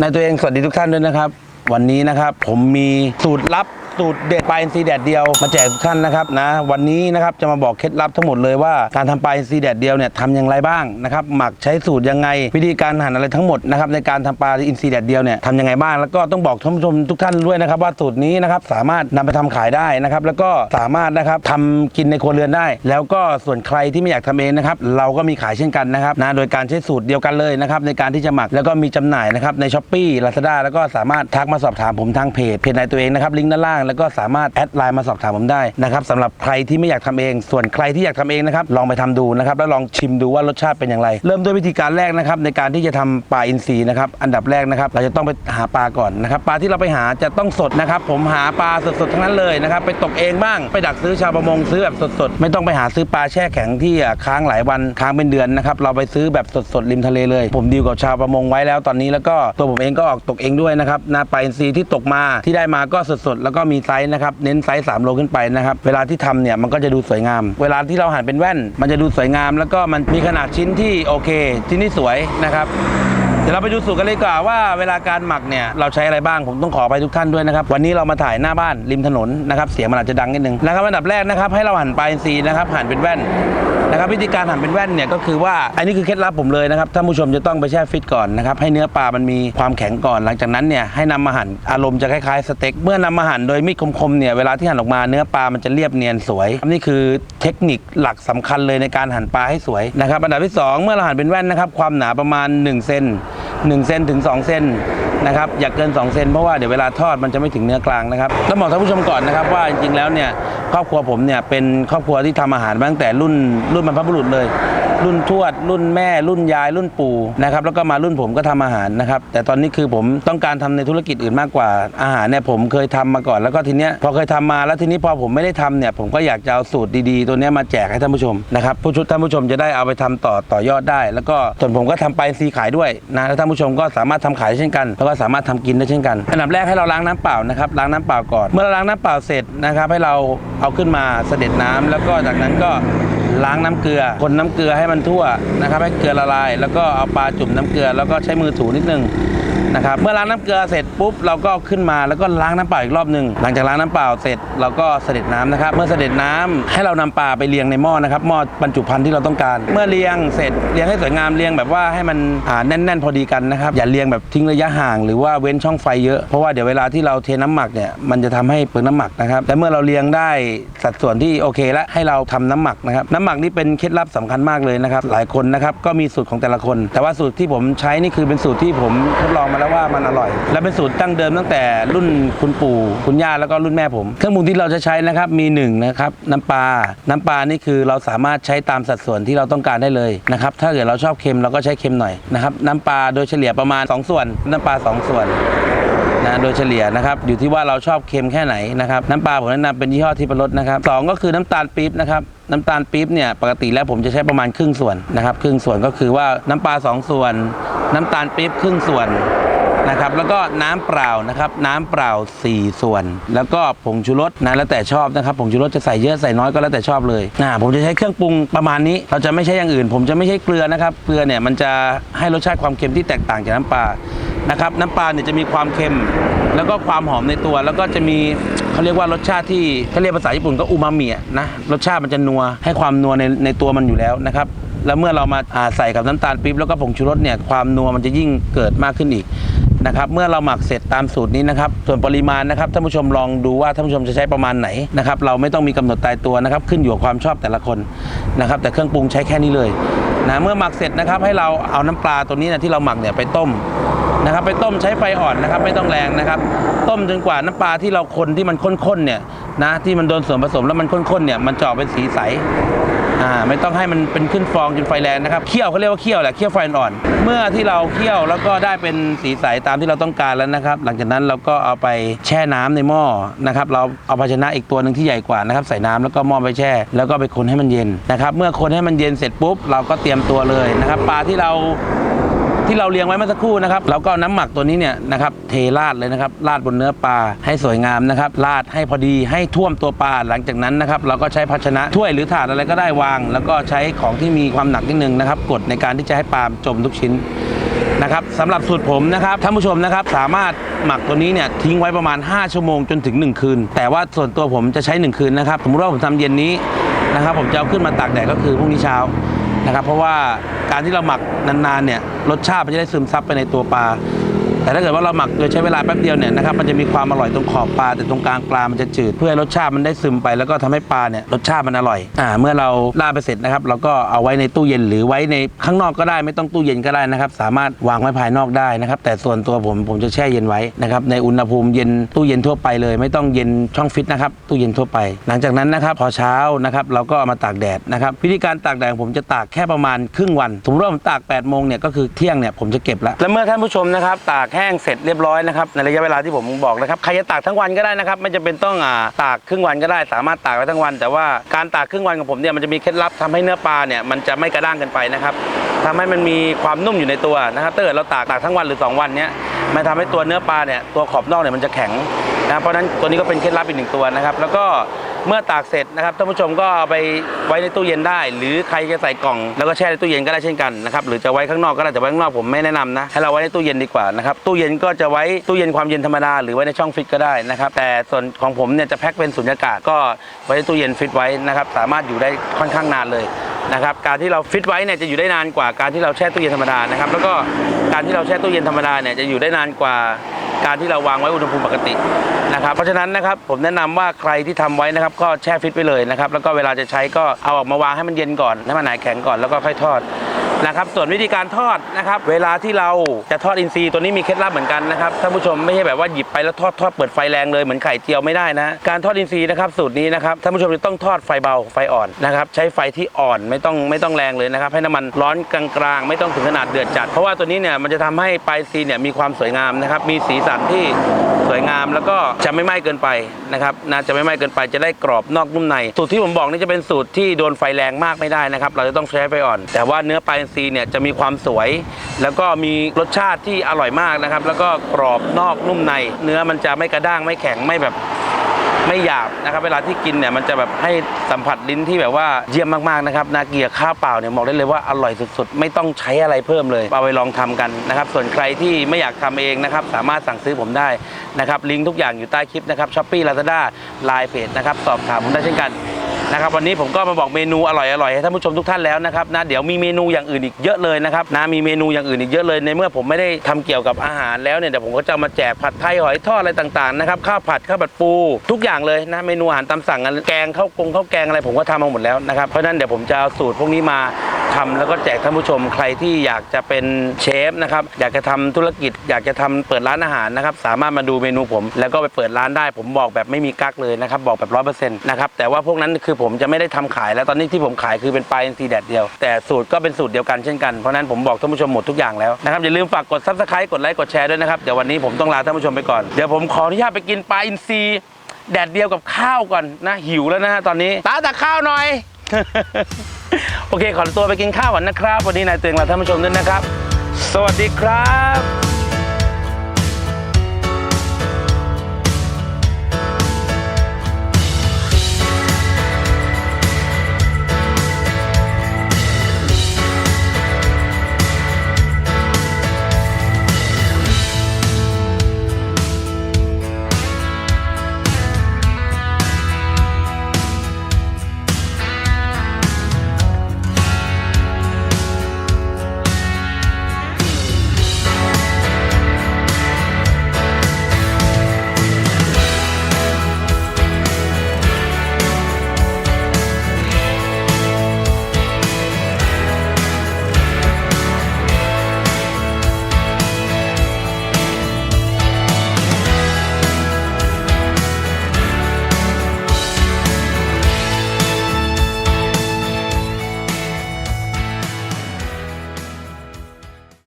ในตัวเองสวัสดีทุกท่านด้วยนะครับ วันนี้นะครับผมมีสูตรลับ สูตรเด็ดปลาอินทรีย์แดดเดียวมาแจกทุกท่านนะครับนะวันนี้นะครับจะมาบอกเคล็ดลับทั้งหมดเลยว่าการทำปลาอินทรีย์แดดเดียวเนี่ยทำอย่างไรบ้างนะครับหมักใช้สูตรยังไง วิธีการหั่นอะไรทั้งหมดนะครับในการทำปลาอินทรีย์แดดเดียวเนี่ยทำยังไงบ้างแล้วก็ต้องบอกท่านผู้ชมทุกท่านด้วยนะครับว่าสูตรนี้นะครับสามารถนำไปทำขายได้นะครับแล้วก็สามารถนะครับทำกินในครัวเรือนได้ แล้วก็ส่วนใครที่ไม่อยากทำเองนะครับเราก็มีขายเช่นกันนะครับนะโดยการใช้สูตรเดียวกันเลยนะครับในการที่จะหมักแล้วก็มีจำหน่ายนะครับในช้อปปี้ลาซาด้าแล้วก็สามารถทักมาสอบถามผมทางเพจเพจในตัวเองนะครับลิงก์ด้านล่างแล้วก็สามารถแอดไลน์มาสอบถามผมได้นะครับสำหรับใครที่ไม่อยากทำเอง ส่วนใครที่อยากทำเองนะครับลองไปทำดูนะครับแล้วลองชิมดูว่ารสชาติเป็นอย่างไร เริ่มด้วยวิธีการแรกนะครับในการที่จะทำปลาอินทรีนะครับอันดับแรกนะครับเราจะต้องไปหาปลาก่อนนะครับปลาที่เราไปหาจะต้องสดนะครับผมหาปลาสดๆทั้งนั้นเลยนะครับไปตกเองบ้างไปดักซื้อชาวประมงซื้อแบบสดๆไม่ต้องไปหาซื้อปลาแช่แข็งที่อะค้างหลายวันค้างเป็นเดือนนะครับเราไปซื้อแบบสดๆริมทะเลเลย ผมดีลกับชาวประมงไว้แล้วตอนนี้แล้วก็ตัวผมเองก็ออกตกเองด้วยนะครับนาปลาอินทรีที่ตกมาที่ได้มาก็สดๆแล้วก็มีมีไซส์นะครับเน้นไซส์3โลขึ้นไปนะครับเวลาที่ทำเนี่ยมันก็จะดูสวยงาม เวลาที่เราหั่นเป็นแว่น มันจะดูสวยงาม แล้วก็มันมีขนาดชิ้นที่โอเคชิ้นที่สวยนะครับเดี๋ยวเราไปดูสูตรกันเลยดีกว่าว่าเวลาการหมักเนี่ยเราใช้อะไรบ้างผมต้องขอไปทุกท่านด้วยนะครับ วันนี้เรามาถ่ายหน้าบ้านริมถนนนะครับเสียงมันอาจจะดังนิดนึงนะครับอันดับแรกนะครับให้เราหั่นปลาอินทรีนะครับหั่นเป็นแว่น นะครับวิธีการหั่นเป็นแว่นเนี่ยก็คือว่าอันนี้คือเคล็ดลับผมเลยนะครับท่านผู้ชมจะต้องไปแช่ฟิตก่อนนะครับให้เนื้อปลามันมีความแข็งก่อน หลังจากนั้นเนี่ยให้นำมาหั่นอารมณ์จะคล้ายๆสเต็กเมื่อนำมาหั่นโดยมีดคมๆเนี่ยเวลาที่หั่นออกมาเนื้อปลามันจะเรียบเนียนสวยนี่คือเทคนิคหลักสำคัญเลยในการหั่นปลาให้สวยนะครับอันดับที่สองเมื่อเราหั่นเป็นแว่นนะครับความหนาประมาณ1เซน 1เซนถึง2เซนนะครับอย่าเกิน2เซนเพราะว่าเดี๋ยวเวลาทอดมันจะไม่ถึงเนื้อกลางนะครับต้องบอกท่านผู้ชมก่อนนะครับว่าจริงๆแล้วเนี่ยครอบครัวผมเนี่ยเป็นครอบครัวที่ทำอาหารมาตั้งแต่รุ่นรุ่นบรรพบุรุษเลย รุ่นทวด รุ่นแม่ รุ่นยาย รุ่นปู่นะครับแล้วก็มารุ่นผมก็ทำอาหารนะครับ แต่ตอนนี้คือผมต้องการทำในธุรกิจอื่นมากกว่าอาหารเนี่ยผมเคยทำมาก่อน แล้วก็ทีเนี้ยพอเคยทำมาแล้วทีนี้พอผมไม่ได้ทำเนี่ยผมก็อยากจะเอาสูตรดีๆ ตัวเนี้ยมาแจกให้ท่านผู้ชมนะครับผู้ชุดท่านผู้ชมจะได้เอาไปทำต่อต่อยอดได้ แล้วก็ส่วนผมก็ทำไปซีขายด้วยนะแล้วท่านผู้ชมก็สามารถทำขายเช่นกัน แล้วก็สามารถทำกินได้เช่นกัน อันดับแรกให้เราล้างน้ำเปล่านะครับล้างน้ำเปล่าก่อน เมื่อเราล้างน้ำเปล่าเสร็จนะครับให้เราเอาขึ้นมาเสด็จน้ำแล้วก็จากนั้นก็ ล้างน้ำเกลือคนน้ำเกลือให้มันทั่วนะครับให้เกลือละลาย แล้วก็เอาปลาจุ่มน้ำเกลือแล้วก็ใช้มือถูนิดนึง นะครับเมื่อล้างน้ำเกลือเสร็จปุ๊บเราก็ขึ้นมาแล้วก็ล้างน้ำเปล่าอีกรอบหนึ่งหลังจากล้างน้ำเปล่าเสร็จเราก็เสด็จน้ำนะครับ เมื่อเสด็จน้ำให้เรานำปลาไปเรียงในหม้อนะครับหม้อบรรจุภัณฑ์ที่เราต้องการ เมื่อเรียงเสร็จเรียงให้สวยงามเรียงแบบว่าให้มันแน่น ๆ พอดีกันนะครับอย่าเรียงแบบทิ้งระยะห่างหรือว่าเว้นช่องไฟเยอะเพราะว่าเดี๋ยวเวลาที่เราเทน้ำหมักเนี่ยมันจะทำให้เปลืองน้ำหมักนะครับแต่เมื่อเราเรียงได้สัดส่วนที่โอเคแล้วให้เราทำน้ำหมักนะครับน้ำหมักนี่เป็นเคล็ดลับสำคัญมากเลยนะครับหลายคนนะครับก็มีสูตรของแต่ละคน แต่ว่าสูตรที่ผมใช้นี่คือเป็นสูตรที่ผมทดลองมาแล้วว่ามันอร่อย และเป็นสูตรตั้งเดิมตั้งแต่รุ่นคุณปู่คุณย่าแล้วก็รุ่นแม่ผม เครื่องปรุงที่เราจะใช้นะครับมีหนึ่งนะครับน้ำปลา น้ำปลานี่คือเราสามารถใช้ตามสัดส่วนที่เราต้องการได้เลยนะครับถ้าเกิดเราชอบเค็มเราก็ใช้เค็มหน่อยนะครับน้ำปลาโดยเฉลี่ยประมาณ 2 ส่วน น้ำปลา 2 ส่วนนะโดยเฉลี่ยนะครับอยู่ที่ว่าเราชอบเค็มแค่ไหนนะครับน้ำปลาผมแนะนำเป็นยี่ห้อที่ประรสนะครับสองก็คือน้ำตาลปี๊บนะครับน้ำตาลปี๊บเนี่ยปกติแล้วผมจะใช้ประมาณครึ่งส่วนนะครับครึ่งส่วนก็คือว่าน้ำปลาสองส่วน น้ำตาลปี๊บครึ่งส่วน นะครับแล้วก็น้ำเปล่านะครับน้ำเปล่า 4 ส่วน แล้วก็ผงชูรสนะแล้วแต่ชอบนะครับผงชูรสจะใส่เยอะใส่น้อยก็แล้วแต่ชอบเลยนะผมจะใช้เครื่องปรุงประมาณนี้ เราจะไม่ใช้อย่างอื่น ผมจะไม่ใช้เกลือนะครับเกลือเนี่ยมันจะให้รสชาติความเค็มที่แตกต่างจากน้ำปลานะครับน้ำปลาเนี่ยจะมีความเค็ม แล้วก็ความหอมในตัว แล้วก็จะมีเขาเรียกว่ารสชาติที่เขาเรียกภาษาญี่ปุ่นก็อูมามิอะนะรสชาติมันจะนัวให้ความนัวในในตัวมันอยู่แล้วนะครับแล้วเมื่อเรามาาใส่กับน้ำตาลปี๊บแล้วก็ผงชูรสเนี่ยความนัวมันจะยิ่งเกิดมากขึ้นอีก นะครับเมื่อเราหมักเสร็จตามสูตรนี้นะครับส่วนปริมาณนะครับท่านผู้ชมลองดูว่าท่านผู้ชมจะใช้ประมาณไหนนะครับเราไม่ต้องมีกำหนดตายตัวนะครับขึ้นอยู่กับความชอบแต่ละคนนะครับแต่เครื่องปรุงใช้แค่นี้เลยนะเมื่อหมักเสร็จนะครับให้เราเอาน้ำปลาตัวนี้นะที่เราหมักเนี่ยไปต้มนะครับไปต้มใช้ไฟอ่อนนะครับไม่ต้องแรงนะครับ ต้มจนกว่าน้ำปลาที่เราคนที่มันข้นๆเนี่ยนะที่มันโดนส่วนผสมแล้วมันข้นๆเนี่ยมันจะออกเป็นสีใส อ่าไม่ต้องให้มันเป็นขึ้นฟองจนไฟแรงนะครับเคี่ยวเขาเรียกว่าเคี่ยวแหละเคี่ยวไฟอ่อนเมื่อที่เราเคี่ยวแล้วก็ได้เป็นสีใสตามที่เราต้องการแล้วนะครับ หลังจากนั้นเราก็เอาไปแช่น้ำในหม้อนะครับเราเอาภาชนะอีกตัวหนึ่งที่ใหญ่กว่านะครับใส่น้ำแล้วก็หม้อไปแช่ แล้วก็ไปคนให้มันเย็นนะครับ เมื่อคนให้มันเย็นเสร็จปุ๊บเราก็เตรียมตัวเลยนะครับปลาที่เรา ที่เราเรียงไว้เมื่อสักครู่นะครับเราก็เอาน้ำหมักตัวนี้เนี่ยนะครับเทราดเลยนะครับราดบนเนื้อปลาให้สวยงามนะครับราดให้พอดีให้ท่วมตัวปลาหลังจากนั้นนะครับเราก็ใช้ภาชนะถ้วยหรือถาดอะไรก็ได้วาง แล้วก็ใช้ของที่มีความหนักนิดนึงนะครับกดในการที่จะให้ปลาจมทุกชิ้นนะครับสำหรับสูตรผมนะครับท่านผู้ชมนะครับสามารถหมักตัวนี้เนี่ยทิ้งไว้ประมาณ 5 ชั่วโมงจนถึง 1 คืน แต่ว่าส่วนตัวผมจะใช้ 1 คืนนะครับสมมติว่าผมทำเย็นนี้นะครับผมจะเอาขึ้นมาตากแดดก็คือพรุ่งนี้เช้านะครับเพราะว่า การที่เราหมักนานๆเนี่ยรสชาติมันจะได้ซึมซับไปในตัวปลา แต่ถ้าเกิดว่าเราหมักโดยใช้เวลาแป๊บเดียวเนี่ยนะครับมันจะมีความอร่อยตรงขอบปลาแต่ตรงกลางปลามันจะจืด เพื่อรสชาติมันได้ซึมไป แล้วก็ทำให้ปลาเนี่ยรสชาติมันอร่อยอ่าเมื่อเราล่าไปเสร็จนะครับเราก็เอาไว้ในตู้เย็นหรือไว้ในข้างนอกก็ได้ไม่ต้องตู้เย็นก็ได้นะครับ สามารถวางไว้ภายนอกได้นะครับ แต่ส่วนตัวผมผมจะแช่เย็นไว้นะครับในอุณหภูมิเย็นตู้เย็นทั่วไปเลย ไม่ต้องเย็นช่องฟิตนะครับตู้เย็นทั่วไป หลังจากนั้นนะครับพอเช้านะครับเราก็เอามาตากแดดนะครับวิธีการตากแดดผมจะตากแค่ประมาณครึ่งวันสมมติว่าผมตาก8โมงเนี่ยก็คือเที่ยงเนี่ยผมจะเก็บแล้วและเมื่อท่านผู้ชมนะครับตากแห้งเสร็จเรียบร้อยนะครับในระยะเวลาที่ผมบอกนะครับใครจะตากทั้งวันก็ได้นะครับไม่จำเป็นต้องอ่าตากครึ่งวันก็ได้ สามารถตากไว้ทั้งวัน แต่ว่าการตากครึ่งวันของผมเนี่ยมันจะมีเคล็ดลับทำให้เนื้อปลาเนี่ยมันจะไม่กระด้างเกินไปนะครับทำให้มันมีความนุ่มอยู่ในตัวนะครับถ้าเกิดเราตากตากทั้งวันหรือ 2 วันเนี่ยมันทำให้ตัวเนื้อปลาเนี่ยตัวขอบนอกเนี่ยมันจะแข็งนะเพราะฉะนั้นตัวนี้ก็เป็นเคล็ดลับอีกหนึ่งตัวนะครับแล้วก็ เมื่อตากเสร็จนะครับท่านผู้ชมก็เอาไปไว้ในตู้เย็นได้ หรือใครจะใส่กล่องแล้วก็แช่ในตู้เย็นก็ได้เช่นกันนะครับหรือจะไว้ข้างนอกก็ได้แต่ไว้ข้างนอกผมไม่แนะนำนะให้เราไว้ในตู้เย็นดีกว่านะครับตู้เย็นก็จะไว้ตู้เย็นความเย็นธรรมดาหรือไว้ในช่องฟิตก็ได้นะครับแต่ส่วนของผมเนี่ยจะแพ็คเป็นสุญญากาศก็ไว้ในตู้เย็นฟิตไว้นะครับสามารถอยู่ได้ค่อนข้างนานเลยนะครับการที่เราฟิตไว้เนี่ยจะอยู่ได้นานกว่าการที่เราแช่ตู้เย็นธรรมดานะครับแล้วก็การที่เราแช่ตู้เย็นธรรมดาเนี่ยจะอยู่ได้นานกว่า การที่เราวางไว้อุณหภูมิปกตินะครับเพราะฉะนั้นนะครับผมแนะนำว่าใครที่ทำไว้นะครับก็แช่ฟิตไปเลยนะครับแล้วก็เวลาจะใช้ก็เอาออกมาวางให้มันเย็นก่อนให้มันหายแข็งก่อนแล้วก็ค่อยทอด นะครับ ส่วนวิธีการทอดนะครับ เวลาที่เราจะทอดอินทรีย์ตัวนี้มีเคล็ดลับเหมือนกันนะครับท่านผู้ชมไม่ใช่แบบว่าหยิบไปแล้วทอดทอดเปิดไฟแรงเลยเหมือนไข่เจียวไม่ได้นะการทอดอินทรีย์นะครับสูตรนี้นะครับท่านผู้ชมจะต้องทอดไฟเบาไฟอ่อนนะครับใช้ไฟที่อ่อนไม่ต้องไม่ต้องแรงเลยนะครับให้น้ำมันร้อนกลางๆ ไม่ต้องถึงขนาดเดือดจัด เพราะว่าตัวนี้เนี่ยมันจะทำให้ปลายซีเนี่ยมีความสวยงามนะครับมีสีสันที่ วยงาม แล้วก็จะไม่ไหม้เกินไปนะครับนะจะไม่ไหม้เกินไปจะได้กรอบนอกนุ่มใน สูตรที่ผมบอกนี่จะเป็นสูตรที่โดนไฟแรงมากไม่ได้นะครับ เราจะต้องใช้ไฟอ่อน แต่ว่าเนื้อปลาอินทรีเนี่ยจะมีความสวย แล้วก็มีรสชาติที่อร่อยมากนะครับ แล้วก็กรอบนอกนุ่มใน เนื้อมันจะไม่กระด้างไม่แข็งไม่แบบ ไม่หยาบนะครับเวลาที่กินเนี่ยมันจะแบบให้สัมผัสลิ้นที่แบบว่าเยี่ยมมากๆนะครับนาเกียข้าวเปล่าเนี่ยบอกได้เลยว่าอร่อยสุดๆ ไม่ต้องใช้อะไรเพิ่มเลย เอาไปลองทำกันนะครับ ส่วนใครที่ไม่อยากทำเองนะครับสามารถสั่งซื้อผมได้นะครับลิงก์ทุกอย่างอยู่ใต้คลิปนะครับช้อปปี้ลาซาด้าไลน์เพจนะครับสอบถามผมได้เช่นกัน นะครับวันนี้ผมก็มาบอกเมนูอร่อยๆให้ท่านผู้ชมทุกท่านแล้วนะครับนะเดี๋ยวมีเมนูอย่างอื่นอีกเยอะเลยนะครับนะมีเมนูอย่างอื่นอีกเยอะเลยในเมื่อผมไม่ได้ทำเกี่ยวกับอาหารแล้วเนี่ยเดี๋ยวผมก็จะมาแจกผัดไทยหอยทอดอะไรต่างๆนะครับข้าวผัดข้าวผัดปู ทุกอย่างเลยนะเมนูอาหารตามสั่งกันแกงข้าวกงข้าวแกงอะไรผมก็ทำมาหมดแล้วนะครับเพราะฉะนั้นเดี๋ยวผมจะเอาสูตรพวกนี้มา ทำแล้วก็แจกท่านผู้ชมใครที่อยากจะเป็นเชฟนะครับอยากจะทำธุรกิจ อยากจะทำเปิดร้านอาหารนะครับสามารถมาดูเมนูผม แล้วก็ไปเปิดร้านได้ ผมบอกแบบไม่มีกักเลยนะครับบอกแบบร้อยเปอร์เซ็นต์นะครับแต่ว่าพวกนั้นคือผมจะไม่ได้ทำขายแล้วตอนนี้ที่ผมขายคือเป็นปลาอินทรีแดดเดียว แต่สูตรก็เป็นสูตรเดียวกันเช่นกันเพราะนั้นผมบอกท่านผู้ชมหมดทุกอย่างแล้วนะครับอย่าลืมฝากกดซับสไครต์กดไลค์กดแชร์ด้วยนะครับเดี๋ยววันนี้ผมต้องลาท่านผู้ชมไปก่อนเดี๋ยวผมขออนุญาตไปกินปลาอินทรีแดดเดียวกับข้าวก่อนนะหิวแล้วนะฮะตอนนี้ตาตักข้าวหน่อย โอเค ขอตัวไปกินข้าวก่อนนะครับ วันนี้นายเตือนลาท่านผู้ชมด้วยนะครับ สวัสดีครับ